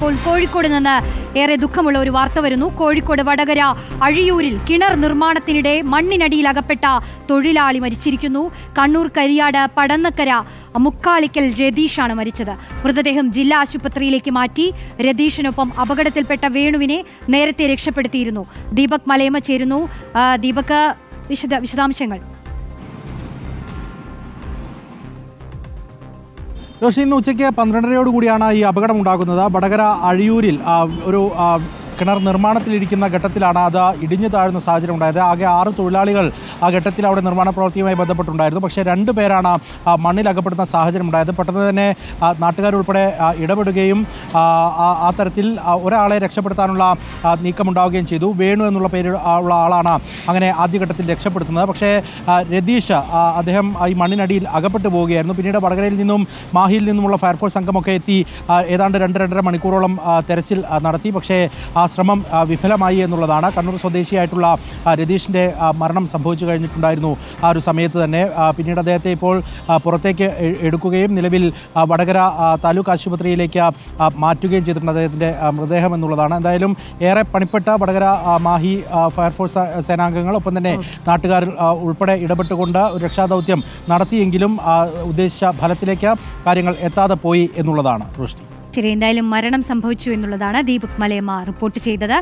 ഇപ്പോൾ കോഴിക്കോട് നിന്ന് ഏറെ ദുഃഖമുള്ള ഒരു വാർത്ത വരുന്നു. കോഴിക്കോട് വടകര അഴിയൂരിൽ കിണർ നിർമ്മാണത്തിനിടെ മണ്ണിനടിയിൽ അകപ്പെട്ട തൊഴിലാളി മരിച്ചിരിക്കുന്നു. കണ്ണൂർ കരിയാട് പടന്നക്കര മുക്കാളിക്കൽ രതീഷാണ് മരിച്ചത്. മൃതദേഹം ജില്ലാ ആശുപത്രിയിലേക്ക് മാറ്റി രതീഷിനൊപ്പം അപകടത്തിൽപ്പെട്ട വേണുവിനെ നേരത്തെ രക്ഷപ്പെടുത്തിയിരുന്നു. ദീപക് മലയമ്മ ചേരുന്നു. ദീപക് വിശദ വിശദാംശങ്ങൾ. ജോഷി ഇന്ന് ഉച്ചയ്ക്ക് പന്ത്രണ്ടരയോട് കൂടിയാണ് ഈ അപകടം ഉണ്ടാകുന്നത് വടകര അഴിയൂരിൽ ഒരു കിണർ നിർമ്മാണത്തിലിരിക്കുന്ന ഘട്ടത്തിലാണ് അത് ഇടിഞ്ഞു താഴ്ന്ന സാഹചര്യം ഉണ്ടായത്. ആകെ ആറ് തൊഴിലാളികൾ ആ ഘട്ടത്തിൽ അവിടെ നിർമ്മാണ പ്രവൃത്തിയുമായി ബന്ധപ്പെട്ടുണ്ടായിരുന്നു. പക്ഷേ രണ്ട് പേരാണ് മണ്ണിലകപ്പെടുന്ന സാഹചര്യം ഉണ്ടായത്. പെട്ടെന്ന് തന്നെ നാട്ടുകാരുൾപ്പെടെ ഇടപെടുകയും ആ, തരത്തിൽ ഒരാളെ രക്ഷപ്പെടുത്താനുള്ള നീക്കം നീക്കമുണ്ടാവുകയും ചെയ്തു. വേണു എന്നുള്ള പേര് ഉള്ള ആളാണ് അങ്ങനെ ആദ്യഘട്ടത്തിൽ രക്ഷപ്പെടുത്തുന്നത്. പക്ഷേ രതീഷ് അദ്ദേഹം ഈ മണ്ണിനടിയിൽ അകപ്പെട്ടു പോവുകയായിരുന്നു. പിന്നീട് വടകരയിൽ നിന്നും മാഹിയിൽ നിന്നുമുള്ള ഫയർഫോഴ്സ് സംഘമൊക്കെ എത്തി ഏതാണ്ട് രണ്ട് രണ്ടര മണിക്കൂറോളം തെരച്ചിൽ നടത്തി. പക്ഷേ ആ ശ്രമം വിഫലമായി എന്നുള്ളതാണ്. കണ്ണൂർ സ്വദേശിയായിട്ടുള്ള രതീഷിന്റെ മരണം സംഭവിച്ചു കഴിഞ്ഞിട്ടുണ്ടായിരുന്നു ആ ഒരു സമയത്ത് തന്നെ. പിന്നീട് അദ്ദേഹത്തെ ഇപ്പോൾ പുറത്തേക്ക് എടുക്കുകയും നിലവിൽ വടകര താലൂക്ക് ആശുപത്രിയിലേക്ക് മാറ്റുകയും ചെയ്തിട്ടുണ്ട് അദ്ദേഹത്തിന്റെ മൃതദേഹം എന്നുള്ളതാണ്. എന്തായാലും ഏറെ പണിപ്പെട്ട വടകര മാഹി ഫയർഫോഴ്സ് സേനാംഗങ്ങൾ ഒപ്പം തന്നെ നാട്ടുകാർ ഉൾപ്പെടെ ഇടപെട്ടുകൊണ്ട് ഒരു രക്ഷാദൗത്യം നടത്തിയെങ്കിലും ഉദ്ദേശിച്ച ഫലത്തിലേക്ക് കാര്യങ്ങൾ എത്താതെ പോയി എന്നുള്ളതാണ് റോഷ്നി ശരി എന്തായാലും മരണം സംഭവിച്ചു എന്നുള്ളതാണ് ദീപക് മലയമ്മ റിപ്പോർട്ട് ചെയ്തത്.